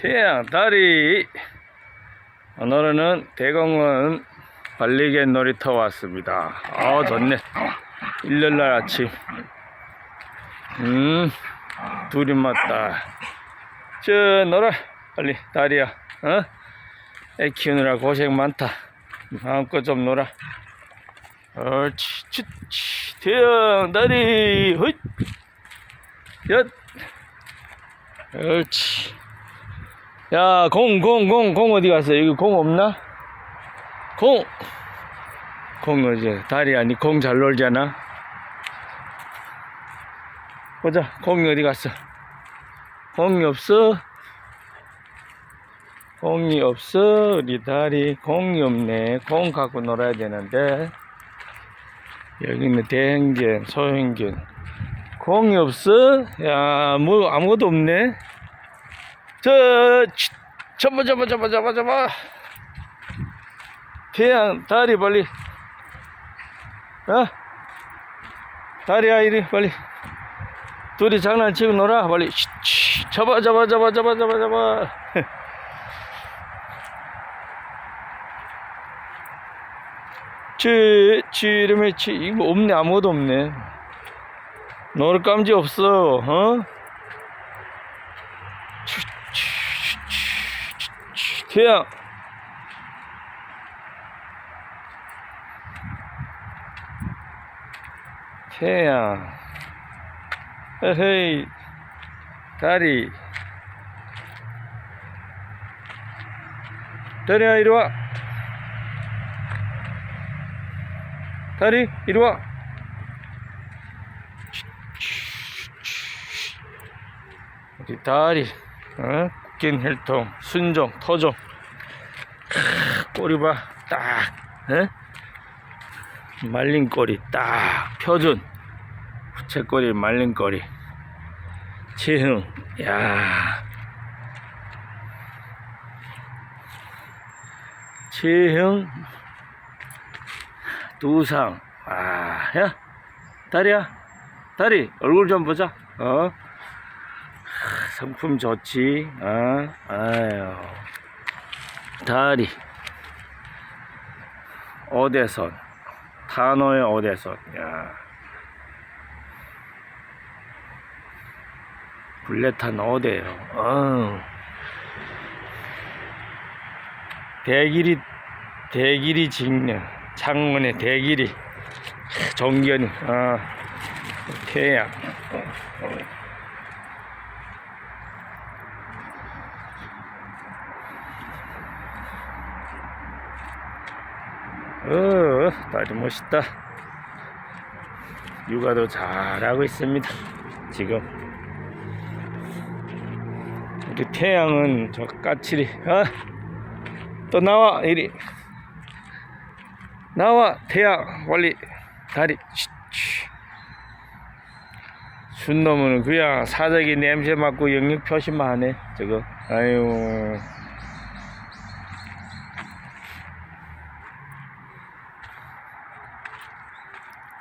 태양, 다리. 오늘은 대공원 발리개 놀이터 왔습니다. 아, 좋네. 일요일날 아침. 음, 둘이 맞다. 저, 놀아. 빨리, 다리야. 어? 애 키우느라 고생 많다. 마음껏 좀 놀아. 옳지, 치, 치, 태양, 다리, 헛, 엿, 옳지. 야, 공, 공, 공, 공 어디 갔어? 여기 공 없나? 공! 공 어디, 다리야, 니공 잘 놀잖아? 보자, 공이 어디 갔어? 공이 없어? 공이 없어, 우리 다리. 공이 없네. 공 갖고 놀아야 되는데. 여기는 대형견, 소형견. 공이 없어? 야, 뭐, 아무것도 없네. 저, 치, 잡아, 잡아, 잡아, 잡아, 잡아. 태양, 다리 빨리. 어? 다리야, 이리, 빨리. 둘이 장난치고 놀아, 빨리. 치, 치, 잡아, 잡아, 잡아, 잡아, 잡아, 잡아. 치, 치름에 치, 이거 없네, 아무것도 없네. 놀 감지 없어, 어? 치, 치, 태양. 태양. 에헤이. 다리. 다리야, 이리 와. 다리, 이리 와. 우리 다리, 어? 긴 혈통, 순종. 크, 꼬리 봐, 딱, 어? 말린 꼬리, 딱, 표준. 부채꼬리, 말린 꼬리. 치흥, 야. 치흥, 두상, 아, 야, 다리야, 다리, 얼굴 좀 보자, 어? 성품 좋지, 어? 아유. 다리, 오대선, 탄호의 오대선, 야. 블레탄 오대요, 어. 대길이, 대길이 직령, 창문의 대길이, 정견이, 어. 태양. 어, 다리 멋있다. 육아도 잘하고 있습니다. 지금. 우리 태양은 저 까칠이, 어? 또 나와, 이리. 나와, 태양, 빨리. 다리. 순놈은 그냥 사적이 냄새 맡고 영역 표시만 하네, 저거. 아유.